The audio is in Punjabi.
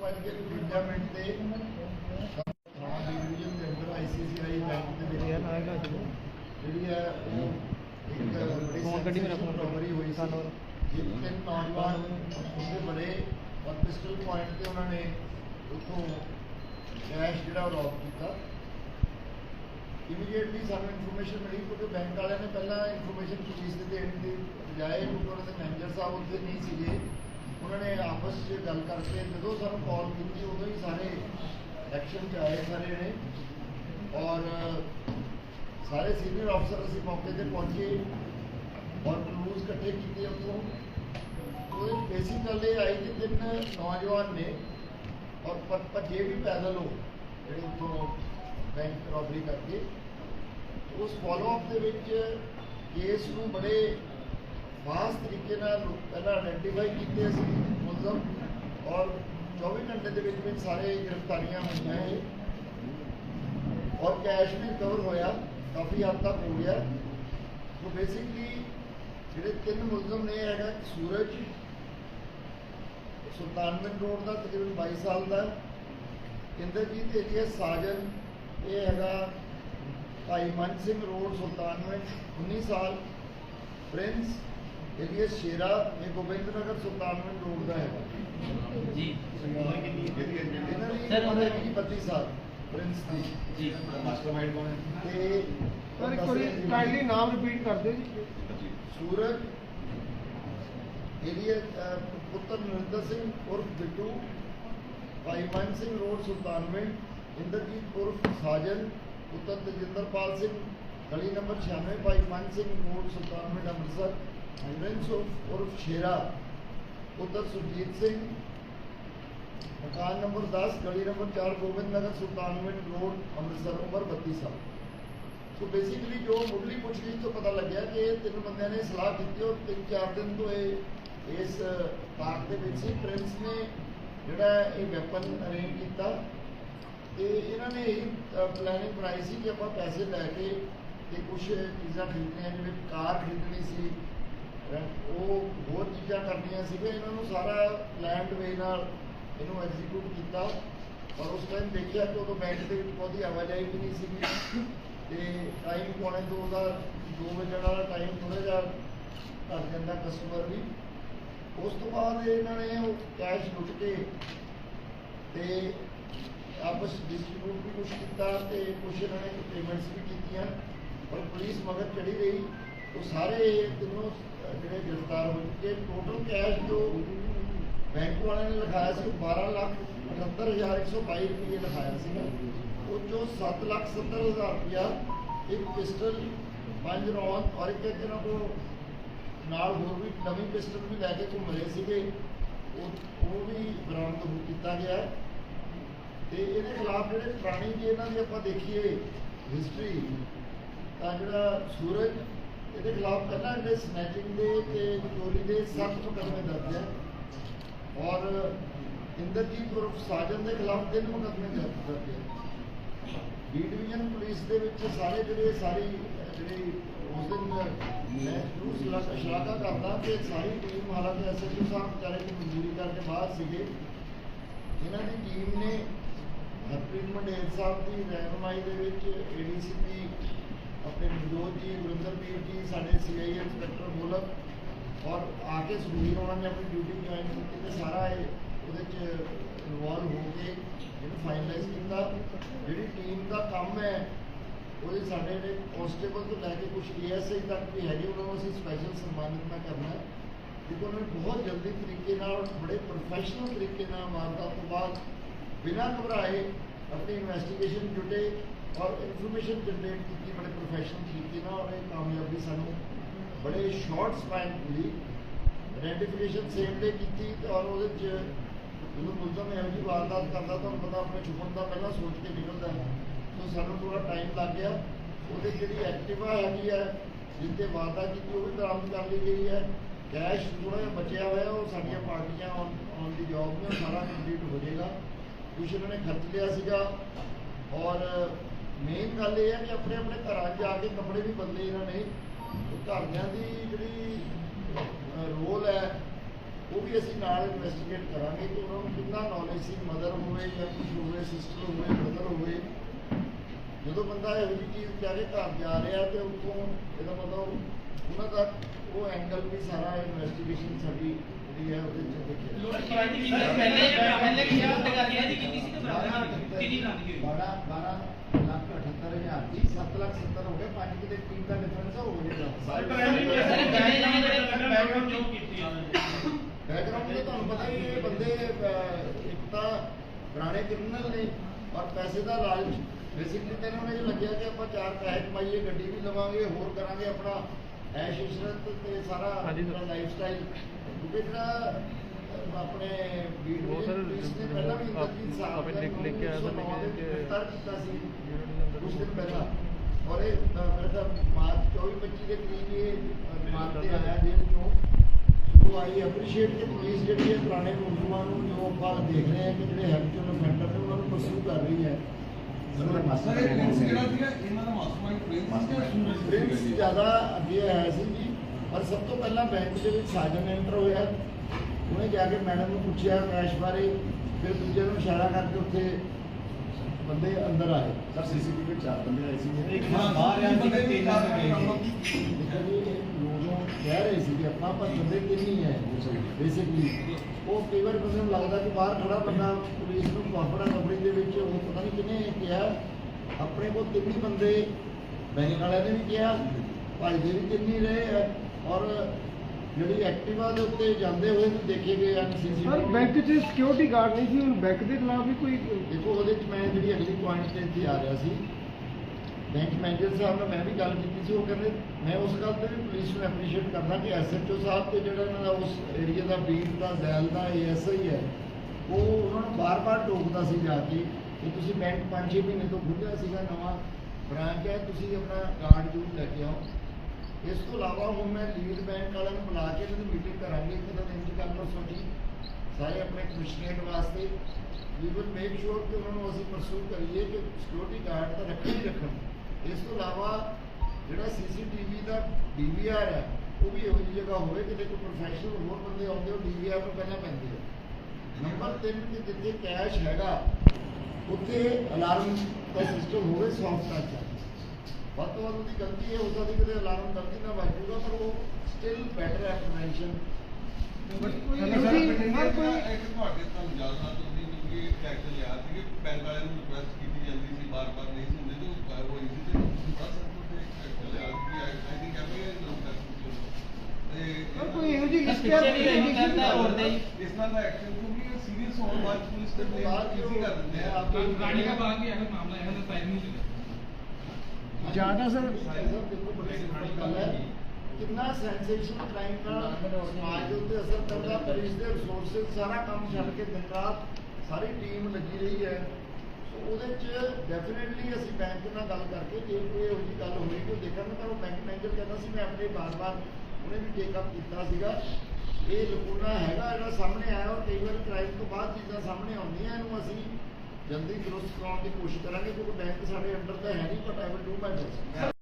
ਵੱਜ ਕੇ 52 ਮਿੰਟ ਤੇ ਥਾਣਾ ਡਿਵੀਜ਼ਨ ਦੇ ਅੰਦਰ ਆਈਸੀਸੀਆਈ ਬੈਂਕ ਦੇ ਵਿੱਚ। ਜਿਹੜੀ ਹੈ ਇੱਕ ਫੋਨ ਕੱਢੀ ਮੇਰਾ ਫੋਨ robbery ਹੋਈ ਸਾਨੂੰ। ਜਿੱਥੇ ਨੌਜਵਾਨ ਉਹਦੇ ਬੜੇ ਔਰ ਪਿਸਟਲ ਪੁਆਇੰਟ ਤੇ ਉਹਨਾਂ ਨੇ ਉੱਥੋਂ ਕੈਸ਼ ਜਿਹੜਾ ਉਹ ਰੌਬ ਕੀਤਾ। ਇਮੀਡੀਏਟਲੀ ਸਾਨੂੰ ਇਨਫੋਰਮੇਸ਼ਨ ਮਿਲੀ ਕਿਉਂਕਿ ਬੈਂਕ ਵਾਲਿਆਂ ਨੇ ਪਹਿਲਾਂ ਇਨਫੋਰਮੇਸ਼ਨ ਪੁਲਿਸ ਦੇ ਦੇਣ ਦੀ ਬਜਾਏ ਉਹਨਾਂ ਦੇ ਮੈਨੇਜਰ ਸਾਹਿਬ ਉੱਥੇ ਨਹੀਂ ਸੀਗੇ। ਉਹਨਾਂ ਨੇ ਆਪਸ 'ਚ ਗੱਲ ਕਰਕੇ ਜਦੋਂ ਸਾਨੂੰ ਕਾਲ ਕੀਤੀ, ਉਦੋਂ ਹੀ ਸਾਰੇ ਐਕਸ਼ਨ 'ਚ ਆਏ ਸਾਰੇ ਨੇ ਔਰ ਸਾਰੇ ਸੀਨੀਅਰ ਅਫਸਰ ਅਸੀਂ ਮੌਕੇ ਤੇ ਪਹੁੰਚੇ ਔਰ ਕਲੂਜ਼ ਇਕੱਠੇ ਕੀਤੇ ਉੱਥੋਂ। ਉਹਦੇ ਬੇਸਿਕ ਗੱਲ ਇਹ ਆਈ ਕਿ ਤਿੰਨ ਨੌਜਵਾਨ ਨੇ ਔਰ ਭੱਜੇ ਵੀ ਪੈਦਲ ਹੋ, ਜਿਹੜੇ ਉੱਥੋਂ ਬੈਂਕ ਰੋਬਰੀ ਕਰਕੇ। ਉਸ ਫਾਲੋ ਅਪ ਦੇ ਵਿੱਚ ਕੇਸ ਨੂੰ ਬੜੇ ਖਾਸ ਤਰੀਕੇ ਨਾਲ ਪਹਿਲਾਂ ਆਇਡੈਂਟੀਫਾਈ ਕੀਤੇ ਸੀ ਮੁਲਜ਼ਮ ਔਰ 24 ਘੰਟੇ ਦੇ ਵਿੱਚ ਵਿੱਚ ਸਾਰੇ ਗ੍ਰਿਫਤਾਰੀਆਂ ਹੋਈਆਂ ਇਹ ਔਰ ਕੈਸ਼ ਵੀ ਕਵਰ ਹੋਇਆ, ਕਾਫੀ ਹੱਦ ਤੱਕ ਹੋ ਗਿਆ। ਸੋ ਬੇਸਿਕਲੀ ਜਿਹੜੇ ਤਿੰਨ ਮੁਲਜ਼ਮ ਨੇ ਇਹ ਹੈਗਾ ਸੂਰਜ ਸੁਲਤਾਨਵਿੰਦ ਰੋਡ ਦਾ ਤਕਰੀਬਨ 22 ਸਾਲ ਦਾ। ਇੰਦਰਜੀਤ ਏਰੀਆ ਸਾਜਨ, ਇਹ ਹੈਗਾ ਭਾਈ ਮਨ ਸਿੰਘ ਰੋਡ ਸੁਲਤਾਨਵਿੰਦ 19 ਸਾਲ। ਪ੍ਰਿੰਸ ਏਰੀਆ ਸ਼ੇਰਾ ਇਹ ਗੋਬਿੰਦ ਨਗਰ ਸੁਲਤਾਨਵਿੰਦ ਰੋਡ ਦਾ ਹੈਗਾ ਜੀ ਇਹਨਾਂ ਦੀ Sir, ਉਮਰ ਉਹਦਾ- ਹੈਗੀ 32 ਸਾਲ ਪ੍ਰਿੰਸ ਦੀ। ਜੀ। ਮਾਸਟਰਮਾਈਂਡ ਕੌਣ ਹੈ? ਤੇ ਸਰ ਇੱਕ ਵਾਰੀ ਕਾਈਂਡਲੀ ਨਾਮ ਰਿਪੀਟ ਕਰ ਦਿਓ ਜੀ। ਸੂਰਜ ਏਰੀਆ ਪੁੱਤਰ ਨਰਿੰਦਰ ਸਿੰਘ ਉਰਫ ਬਿੱਟੂ ਭਾਈ ਮਨ ਸਿੰਘ ਰੋਡ ਸੁਲਤਾਨਵਿੰਦ ਇੰਦਰਜੀਤ ਉਰਫ ਸਾਜਨ ਪੁੱਤਰ ਤਜਿੰਦਰਪਾਲ ਸਿੰਘ ਗਲੀ number 96 Bhai Mann Singh road Sultanwind Amritsar. Prince ਉਰਫ ਉਰਫ ਸ਼ੇਰਾ ਪੁੱਤਰ ਸੁਰਜੀਤ ਸਿੰਘ ਮਕਾਨ ਨੰਬਰ 10 ਗਲੀ ਨੰਬਰ 4 ਗੋਬਿੰਦ ਨਗਰ ਸੁਲਤਾਨਵਿੰਦ ਰੋਡ ਅੰਮ੍ਰਿਤਸਰ ਉਮਰ 32 ਸਾਲ ਸੋ ਬੇਸਿਕਲੀ ਜੋ ਮੁੱਢਲੀ ਪੁੱਛਗਿੱਛ ਤੋਂ ਪਤਾ ਲੱਗਿਆ ਕਿ ਇਹ ਤਿੰਨ ਬੰਦਿਆਂ ਨੇ ਸਲਾਹ ਕੀਤੀ ਔਰ ਤਿੰਨ ਚਾਰ ਦਿਨ ਤੋਂ ਇਹ ਇਸ ਪਾਰਕ ਦੇ ਵਿੱਚ ਸੀ ਪ੍ਰਿੰਸ ਨੇ ਜਿਹੜਾ ਇਹ ਵੈਪਨ ਅਰੇਂਜ ਕੀਤਾ ਤੇ ਇਹਨਾਂ ਨੇ ਇਹ ਪਲੈਨਿੰਗ ਬਣਾਈ ਸੀ ਕਿ ਆਪਾਂ ਪੈਸੇ ਲੈ ਕੇ ਤੇ ਕੁਝ ਚੀਜ਼ਾਂ ਖਰੀਦਣੀਆਂ ਜਿਵੇਂ ਕਾਰ ਖਰੀਦਣੀ ਸੀ ਹੋਰ ਕਰਨੀਆਂ ਸੀਗੀਆਂ, ਇਹਨਾਂ ਨੂੰ ਸਾਰਾ ਪਲਾਨਡ ਵੇ ਨਾਲ ਇਹਨੂੰ ਐਗਜ਼ੀਕਿਊਟ ਕੀਤਾ। ਪਰ ਉਸ ਟਾਈਮ ਦੇਖਿਆ ਕਿ ਉਦੋਂ ਬੈਂਕ ਦੇ ਵਿੱਚ ਬਹੁਤੀ ਆਵਾਜਾਈ ਵੀ ਨਹੀਂ ਸੀਗੀ। ਤੇ ਟਾਈਮ ਪੌਣੇ ਦੋ ਦਾ, ਦੋ ਵਜੇ ਵਾਲਾ ਟਾਈਮ ਥੋੜਾ ਜਿਹਾ ਘੱਟ ਜਾਂਦਾ ਕਸਟਮਰ ਵੀ। ਉਸ ਤੋਂ ਬਾਅਦ ਇਹਨਾਂ ਨੇ ਉਹ ਕੈਸ਼ ਲੁੱਟ ਕੇ ਤੇ ਆਪਸ ਡਿਸਟ੍ਰੀਬਿਊਟ ਵੀ ਕੁਛ ਕੀਤਾ ਤੇ ਕੁਛ ਇਹਨਾਂ ਨੇ ਪੇਮੈਂਟਸ ਵੀ ਕੀਤੀਆਂ। ਔਰ ਪੁਲਿਸ ਮਗਰ ਚੜੀ ਰਹੀ। ਉਹ ਸਾਰੇ ਤਿੰਨੋਂ ਜਿਹੜੇ ਗ੍ਰਿਫਤਾਰ ਹੋ ਚੁੱਕੇ ਟੋਟਲ ਕੈਸ਼ ਜੋ ਬੈਂਕ ਵਾਲਿਆਂ ਨੇ ਲਿਖਾਇਆ ਸੀ 12 ਲੱਖ 78122 ਰੁਪਏ ਲਿਖਾਇਆ ਸੀਗਾ ਉਹ ਚੋਂ 7 ਲੱਖ 70 ਹਜ਼ਾਰ ਰੁਪਇਆ ਇੱਕ ਪਿਸਟਲ, ਪੰਜ ਰੌਂਦ ਔਰ ਇੱਕ ਇਹਨਾਂ ਕੋਲ ਨਾਲ ਹੋਰ ਵੀ ਨਵੀਂ ਪਿਸਟਲ ਵੀ ਲੈ ਕੇ ਘੁੰਮ ਰਹੇ ਸੀਗੇ। ਉਹ ਉਹ ਵੀ ਬਰਾਮਦ ਹੋ ਕੀਤਾ ਗਿਆ। ਤੇ ਇਹਦੇ ਖਿਲਾਫ ਜਿਹੜੇ ਪੁਰਾਣੀ ਜੇ ਇਹਨਾਂ ਦੀ ਆਪਾਂ ਦੇਖੀਏ ਹਿਸਟਰੀ ਤਾਂ ਜਿਹੜਾ ਸੂਰਜ ਇਹਦੇ ਖਿਲਾਫ ਪਹਿਲਾਂ ਜਿਹੜੇ ਸਨੈਚਿੰਗ ਦੇ ਤੇ ਚੋਰੀ ਦੇ ਸਖਤ ਮੁਕੱਦਮੇ ਦਰਜ ਹੈ। ਔਰ ਇੰਦਰਜੀਤ ਉਰਫ ਸਾਜਨ ਦੇ ਖਿਲਾਫ ਤਿੰਨ ਮੁਕੱਦਮੇ ਦਰਜ ਹੈ। ਬੀ ਡਿਵੀਜ਼ਨ ਪੁਲਿਸ ਦੇ ਵਿੱਚ ਸਾਰੇ ਜਿਹੜੇ ਸਾਰੀ, ਜਿਹੜੀ ਉਸ ਦਿਨ ਮੈਂ ਜ਼ਰੂਰ ਸ਼ਲਾਘਾ ਕਰਦਾ ਕਿ ਸਾਰੀ ਟੀਮ ਹਾਲਾਂਕਿ ਐਸਐਸਪੀ ਸਾਹਿਬ ਵਿਚਾਰੇ ਦੀ ਮਨਜ਼ੂਰੀ ਕਰਕੇ ਬਾਹਰ ਸੀਗੇ। ਇਹਨਾਂ ਦੀ ਟੀਮ ਨੇ ਹਰਪ੍ਰੀਤ ਮੰਡੇਰ ਸਾਹਿਬ ਦੀ ਰਹਿਨੁਮਾਈ ਦੇ ਵਿੱਚ ਏਡੀਸੀਪੀ ਆਪਣੇ ਮਨਜੋਤ ਜੀ ਗੁਰਿੰਦਰਪੀਰ ਜੀ, ਸਾਡੇ ਸੀਆਈ ਇੰਸਪੈਕਟਰ ਮੁਲਕ ਔਰ ਆ ਕੇ ਸੁਖਬੀਰ ਉਹਨਾਂ ਨੇ ਆਪਣੀ ਡਿਊਟੀ ਜੁਆਇਨ ਕੀਤੀ ਤੇ ਸਾਰਾ ਇਹ ਉਹਦੇ ਚ ਇਨਵੋਲਵ ਹੋ ਕੇ ਇਹਨੂੰ ਫਾਈਨਲਾਈਜ਼ ਕੀਤਾ। ਜਿਹੜੀ ਟੀਮ ਦਾ ਕੰਮ ਹੈ ਉਹਦੇ ਸਾਡੇ ਜਿਹੜੇ ਕਾਂਸਟੇਬਲ ਤੋਂ ਲੈ ਕੇ ਕੁਝ ਏਐਸਆਈ ਤੱਕ ਵੀ ਹੈਗੇ, ਉਹਨਾਂ ਨੂੰ ਅਸੀਂ ਸਪੈਸ਼ਲ ਸਨਮਾਨਿਤ ਨਾ ਕਰਨਾ। ਕਿਉਂਕਿ ਉਹਨਾਂ ਨੇ ਬਹੁਤ ਜਲਦੀ ਤਰੀਕੇ ਨਾਲ, ਬੜੇ ਪ੍ਰੋਫੈਸ਼ਨਲ ਤਰੀਕੇ ਨਾਲ ਵਾਰਦਾਤ ਤੋਂ ਬਾਅਦ ਬਿਨਾਂ ਘਬਰਾਏ ਆਪਣੀ ਇਨਵੈਸਟੀਗੇਸ਼ਨ ਜੁਟੇ ਔਰ ਇਨਫੋਰਮੇਸ਼ਨ ਜਨਰੇਟ ਕੀਤੀ ਬੜੇ ਪ੍ਰੋਫੈਸ਼ਨਲ ਤਰੀਕੇ ਨਾਲ ਔਰ ਇਹ ਕਾਮਯਾਬੀ ਸਾਨੂੰ ਬੜੇ ਸ਼ਾਰਟ ਸਪੈਨ ਮਿਲੀ ਆਇਡੈਂਟੀਫਿਕੇਸ਼ਨ ਸੇਮ ਡੇ ਕੀਤੀ ਤੇ ਜਦੋਂ ਮੁਲਜ਼ਮ ਇਹੋ ਜਿਹੀ ਵਾਰਦਾਤ ਕਰਦਾ ਤੁਹਾਨੂੰ ਪਤਾ ਆਪਣੇ ਛੁਪਣ ਦਾ ਪਹਿਲਾਂ ਸੋਚ ਕੇ ਨਿਕਲਦਾ ਹੈ ਸੋ ਸਾਨੂੰ ਥੋੜਾ ਟਾਈਮ ਲੱਗ ਗਿਆ ਉਹਦੇ ਜਿਹੜੀ ਐਕਟਿਵਾ ਹੈਗੀ ਹੈ ਜਿੱਤੇ ਵਾਰਦਾਤ ਕੀਤੀ ਉਹ ਵੀ ਬਰਾਮਦ ਕਰ ਲਈ ਗਈ ਹੈ ਕੈਸ਼ ਥੋੜਾ ਜਿਹਾ ਬਚਿਆ ਹੋਇਆ ਉਹ ਸਾਡੀਆਂ ਪਾਰਟੀਆਂ ਔਨ ਔਨ ਦੀ ਜੌਬ ਨੇ ਸਾਰਾ ਕੰਪਲੀਟ ਹੋ ਜਾਏਗਾ ਕੁਛ ਇਹਨਾਂ ਨੇ ਖਰਚ ਲਿਆ ਸੀਗਾ। ਔਰ ਮੇਨ ਗੱਲ ਇਹ ਹੈ ਕਿ ਆਪਣੇ ਆਪਣੇ ਘਰਾਂ 'ਚ ਜਾ ਕੇ ਕੱਪੜੇ ਵੀ ਬਦਲੇ ਇਹਨਾਂ ਨੇ। ਘਰਦਿਆਂ ਦੀ ਜਿਹੜੀ ਰੋਲ ਹੈ, ਉਹ ਵੀ ਅਸੀਂ ਨਾਲ ਇਨਵੈਸਟੀਗੇਟ ਕਰਾਂਗੇ ਕਿ ਉਹਨਾਂ ਨੂੰ ਕਿੰਨਾ ਨੌਲੇਜ ਸੀ ਮਦਰ ਹੋਵੇ ਜਾਂ ਕੁਝ ਹੋਵੇ ਸਿਸਟਰ ਹੋਵੇ ਬ੍ਰਦਰ ਹੋਵੇ। ਜਦੋਂ ਬੰਦਾ ਇਹੋ ਜਿਹੀ ਚੀਜ਼ ਕਹਿ ਕੇ ਘਰ ਜਾ ਰਿਹਾ ਤੇ ਉੱਥੋਂ ਇਹਦਾ ਮਤਲਬ ਉਹਨਾਂ ਦਾ ਉਹ ਐਂਗਲ ਵੀ ਸਾਰਾ ਇਨਵੈਸਟੀਗੇਸ਼ਨ ਸਾਡੀ ਜਿਹੜੀ ਹੈ ਉਹਦੇ ਚ ਦੇਖਿਆ ਪਹਿਲੇ ਪਹਿਲੇ ਕੀ ਲੁੱਟ ਕਰ ਗਿਆ ਸੀ ਤੇ ਬਰਾਬਰ ਕਿੰਨੀ ਬਰਾਬਰੀ ਹੋਈ 12 12 ਲੱਖ 78 ਦੀ 7 ਲੱਖ 70 ਹੋ ਗਏ ਪੰਜ ਕਿਤੇ ਟੀਮ ਦਾ ਡਿਫਰੈਂਸ ਹੋ ਗਿਆ ਸਰ ਬੈਕਗ੍ਰਾਉਂਡ ਜੋਬ ਕੀਤੀ ਆ ਬੈਕਗ੍ਰਾਉਂਡ ਤੇ ਤੁਹਾਨੂੰ ਪਤਾ ਹੀ ਇਹ ਬੰਦੇ ਇੱਕ ਤਾਂ ਪੁਰਾਣੇ ਕ੍ਰਿਮੀਨਲ ਨੇ ਔਰ ਪੈਸੇ ਦਾ ਲਾਲਚ ਬੇਸਿਕਲੀ ਤਾਂ ਇਹਨਾਂ ਨੇ ਲੱਗਿਆ ਕਿ ਆਪਾਂ ਚਾਰ ਪੈਸੇ ਕਮਾਈਏ ਗੱਡੀ ਵੀ ਲਵਾਂਗੇ ਹੋਰ ਕਰਾਂਗੇ ਆਪਣਾ ਐਸ਼ ਇਸ਼ਰਤ ਤੇ ਸਾਰਾ। ਆਪਣਾ ਲਾਈਫ ਸਟਾਈਲ ਕਿਉਂਕਿ ਜਿਹੜਾ ਆਪਣੇ ਉਹ ਸਰ, ਨੇ ਪਹਿਲਾਂ ਵੀ ਇੰਦਰਜੀਤ ਸਾਹਿਬ ਆਪੇ ਲਿਖ- ਲਿਖ ਕੇ ਆਇਆ ਦੇ ਕਿ- ਕੀਤਾ ਸੀ ਕੁਝ ਦਿਨ ਪਹਿਲਾਂ। ਔਰ ਇਹ ਮੇਰੇ ਮਾਰਚ 24 25 ਦੇ ਕਰੀਬ ਇਹ ਰਿਮਾਂਡ ਤੇ ਆਇਆ ਜੇਲ੍ਹ ਚੋਂ ਸੋ ਆਈ ਐਪਰੀਸ਼ੀਏਟ ਕਿ ਪੁਲਿਸ ਜਿਹੜੀ ਹੈ ਪੁਰਾਣੇ ਮੁਲਜ਼ਮਾਂ ਨੂੰ ਜੋ ਆਪਾਂ ਦੇਖ ਰਹੇ ਹਾਂ ਕਿ ਜਿਹੜੇ ਹੈਬਿਚੁਅਲ ਅਫੈਂਡਰ ਨੇ ਉਹਨਾਂ ਨੂੰ ਪਰਸੂ ਕਰ ਰਹੀ ਹੈ। ਪ੍ਰਿੰਸ? ਜ਼ਿਆਦਾ ਅੱਗੇ ਆਇਆ ਸੀ ਜੀ ਪਰ ਸਭ ਤੋਂ ਪਹਿਲਾਂ ਬੈਂਕ ਦੇ ਵਿੱਚ ਸਾਜਨ ਐਂਟਰ ਹੋਇਆ। ਉਹਨੇ ਜਾ ਕੇ ਮੈਡਮ ਨੂੰ ਪੁੱਛਿਆ ਕੈਸ਼ ਬਾਰੇ। ਫਿਰ ਦੂਜੇ ਨੂੰ ਇਸ਼ਾਰਾ ਕਰਕੇ ਉੱਥੇ ਬੰਦੇ ਅੰਦਰ ਆਏ ਸਰ ਸੀਸੀਟੀਵੀ ਵਿੱਚ ਚਾਰ ਬੰਦੇ ਆਏ ਸੀ ਇੱਕ ਬਾਹਰ ਆ ਬੰਦੇ ਸੀ। ਤਿੰਨ ਬੰਦੇ ਲੋਗੋਂ ਕਹਿ ਰਹੇ ਸੀ ਕਿ ਆਪਾਂ ਪਰ ਬੰਦੇ ਕਿੰਨੀ ਹੈ ਬੇਸਿਕਲੀ ਉਹ ਕਈ ਵਾਰ ਬੰਦੇ ਨੂੰ ਲੱਗਦਾ ਕਿ ਬਾਹਰ ਖੜਾ ਬੰਦਾ ਪੁਲਿਸ ਨੂੰ ਕਾਫੜਾ ਕਬਰੀ ਦੇ ਵਿੱਚ ਉਹ ਪਤਾ ਨਹੀਂ ਕਿਹਨੇ ਕਿਹਾ। ਆਪਣੇ ਕੋਲ ਤਿੰਨ ਬੰਦੇ ਬੈਂਕ ਵਾਲਿਆਂ ਨੇ ਵੀ ਕਿਹਾ ਭਾਈ ਦੇ ਵੀ ਤਿੰਨ ਹੀ ਰਹੇ ਔਰ ਜਿਹੜੀ ਐਕਟਿਵਾ ਦੇ ਉੱਤੇ ਜਾਂਦੇ ਹੋਏ ਵੀ ਦੇਖੇ ਗਏ ਹਨ ਸਰ ਸੀਸੀਟੀਵੀ ਬੈਂਕ 'ਚ ਸਿਕਿਉਰਿਟੀ ਗਾਰਡ ਨਹੀਂ ਸੀ ਹੁਣ ਬੈਂਕ ਦੇ ਖਿਲਾਫ ਵੀ ਕੋਈ ਦੇਖੋ ਉਹਦੇ ਚ ਮੈਂ ਜਿਹੜੀ ਅਗਲੀ ਪੁਆਇੰਟ ਤੇ ਇੱਥੇ ਆ ਰਿਹਾ ਸੀ। ਬੈਂਕ ਮੈਨੇਜਰ ਸਾਹਿਬ ਨਾਲ ਮੈਂ ਵੀ ਗੱਲ ਕੀਤੀ ਸੀ ਉਹ ਕਹਿੰਦੇ ਮੈਂ ਉਸ ਗੱਲ ਤੇ ਵੀ ਪੁਲਿਸ ਨੂੰ ਐਪਰੀਸ਼ੀਏਟ ਕਰਦਾ ਕਿ ਐਸਐਚਓ ਸਾਹਿਬ ਤੇ ਜਿਹੜਾ ਇਹਨਾਂ ਦਾ ਉਸ ਏਰੀਆ ਦਾ ਬੀਟ ਦਾ ਜ਼ੈਲ ਦਾ ਏਐਸਆਈ ਹੈ ਉਹ ਉਹਨਾਂ ਨੂੰ ਬਾਰ-ਬਾਰ ਟੋਕਦਾ ਸੀ ਜਾ ਕੇ ਕਿ ਤੁਸੀਂ ਬੈਂਕ 5-6 ਮਹੀਨੇ ਤੋਂ ਖੁੱਲਿਆ ਸੀਗਾ ਨਵਾਂ ਬ੍ਰਾਂਚ ਹੈ ਤੁਸੀਂ ਆਪਣਾ ਕਾਰਡ ਜ਼ਰੂਰ ਲੈ ਕੇ ਆਓ। ਇਸ ਤੋਂ ਇਲਾਵਾ ਹੁਣ ਮੈਂ ਲੀਡ ਬੈਂਕ ਵਾਲਿਆਂ ਨੂੰ ਬੁਲਾ ਕੇ ਇਹਨਾਂ ਦੀ ਮੀਟਿੰਗ ਕਰਾਂਗੇ, ਇੱਕ ਤਾਂ ਦਿਨ ਚ ਕੱਲ੍ਹ ਪਰਸੋਂ ਸਾਰੇ ਆਪਣੇ ਕਮਿਸ਼ਨਰ ਵਾਸਤੇ। ਵੀ ਵਿਲ ਮੇਕ ਸ਼ੋਰ ਕਿ ਉਹਨਾਂ ਨੂੰ ਅਸੀਂ ਪਰਸੂ ਕਰੀਏ ਕਿ ਸਿਕਿਉਰਿਟੀ ਗਾਰਡ ਤਾਂ ਰੱਖਣ ਹੀ ਰੱਖਣ। ਇਸ ਤੋਂ ਇਲਾਵਾ ਜਿਹੜਾ ਸੀਸੀਟੀਵੀ ਦਾ ਡੀਵੀਆਰ ਹੈ, ਉਹ ਵੀ ਇਹੋ ਜਿਹੀ ਜਗ੍ਹਾ ਹੋਵੇ ਕਿ ਕੋਈ ਪ੍ਰੋਫੈਸ਼ਨਲ ਹੋਰ ਬੰਦੇ ਆਉਂਦੇ, ਉਹ ਡੀਵੀਆਰ ਨੂੰ ਪਹਿਲਾਂ ਪੈਂਦੇ ਆ। ਨੰਬਰ 3 ਕਿ ਜਿੱਥੇ ਕੈਸ਼ ਹੈਗਾ, ਉੱਥੇ ਅਲਾਰਮ ਦਾ ਸਿਸਟਮ ਹੋਵੇ ਸੌਫਟ ਟੱਚ ਵੱਧ ਤੋਂ ਵੱਧ ਉਹਦੀ ਗਲਤੀ ਇਹ ਹੋ ਸਕਦੀ ਕਿ ਅਲਾਰਮ ਗਲਤੀ ਨਾਲ ਵੱਜੂਗਾ ਪਰ ਉਹ ਸਟਿਲ ਬੈਟਰ ਹੈ ਪ੍ਰੀਵੈਂਸ਼ਨ ਬਟ ਕੋਈ ਦਾ ਇੱਕ ਤੁਹਾਡੇ ਤੁਹਾਨੂੰ ਨਾਲ ਤੁਸੀਂ ਕਿਉਂਕਿ ਐਕਸ਼ਨ ਲਿਆ ਸੀ ਕਿ ਬੈਂਕ ਵਾਲਿਆਂ ਨੂੰ ਰਿਕੁਐਸਟ ਕੀਤੀ ਜਾਂਦੀ ਸੀ ਬਾਰ-ਬਾਰ ਨਹੀਂ ਸੀ ਹੁੰਦੇ ਤੇ ਉਹ ਕਰ ਹੋਈ ਸੀ ਤੇ ਤੁਸੀਂ ਦੱਸ ਸਕਦੇ ਹੋ ਕਿ ਐਕਸ਼ਨ ਲਿਆ ਸੀ ਆਈ ਥਿੰਕ ਐਵਰੀ ਲੋਕ ਕਰ ਸਰ ਕੋਈ ਇਹੋ ਜਿਹੀ ਪਿੱਛੇ ਵੀ ਇਹੀ ਕਰਦਾ ਹੋਰ ਦੇ ਹੀ। ਇਸ ਤਰ੍ਹਾਂ ਦਾ ਐਕਸ਼ਨ ਕਿਉਂਕਿ ਸੀਰੀਅਸ ਹੋਣ ਬਾਅਦ ਪੁਲਿਸ ਤੇ ਬਾਅਦ ਬਲੇਮ ਜੋ ਕਰ ਦਿੰਦੇ ਆ। ਆਪ ਗਾੜੀ ਦਾ ਬਾਗ ਵੀ ਇਹੋ ਮਾਮਲਾ ਇਹੋ ਜਿਹਾ ਟਾਈਮ ਨਹੀਂ ਜ਼ਿਆਦਾ ਸਰ। ਕਿੰਨਾ ਸੈਂਸੇਸ਼ਨਲ ਕ੍ਰਾਈਮ ਨਾਲ ਸਮਾਜ ਦੇ ਉੱਤੇ ਅਸਰ ਕਰਦਾ ਪੁਲਿਸ ਦੇ ਰਿਸੋਰਸਸ ਸਾਰਾ ਕੰਮ ਛੱਡ ਕੇ ਦਿਨ ਰਾਤ ਸਾਰੀ ਟੀਮ ਲੱਗੀ ਰਹੀ ਹੈ। ਉਹਦੇ ਚ ਡੈਫੀਨਿਟਲੀ ਅਸੀਂ ਬੈਂਕ ਨਾਲ ਗੱਲ ਕਰਕੇ ਜੇ ਕੋਈ ਇਹੋ ਜਿਹੀ ਗੱਲ ਹੋਈ, ਕੋਈ ਦੇਖਣ ਤਾਂ ਉਹ ਬੈਂਕ ਮੈਨੇਜਰ ਕਹਿੰਦਾ ਸੀ, ਮੈਂ ਆਪਣੇ ਬਾਰ-ਬਾਰ ਉਹਨੇ ਵੀ ਟੇਕ ਅਪ ਕੀਤਾ ਸੀਗਾ। ਇਹ ਲਕੂਨਾ ਹੈਗਾ ਜਿਹੜਾ ਸਾਹਮਣੇ ਆਇਆ ਔਰ ਕਈ ਵਾਰ ਕ੍ਰਾਈਮ ਤੋਂ ਬਾਅਦ ਚੀਜ਼ਾਂ ਸਾਹਮਣੇ ਆਉਂਦੀਆਂ ਇਹਨੂੰ ਅਸੀਂ। ਜਲਦੀ ਦਰੁਸਤ ਕਰਾਉਣ ਦੀ ਕੋਸ਼ਿਸ਼ ਕਰਾਂਗੇ, ਕਿਉਂਕਿ ਬੈਂਕ ਸਾਡੇ ਅੰਡਰ ਤਾਂ ਹੈ ਨਹੀਂ but I will do my best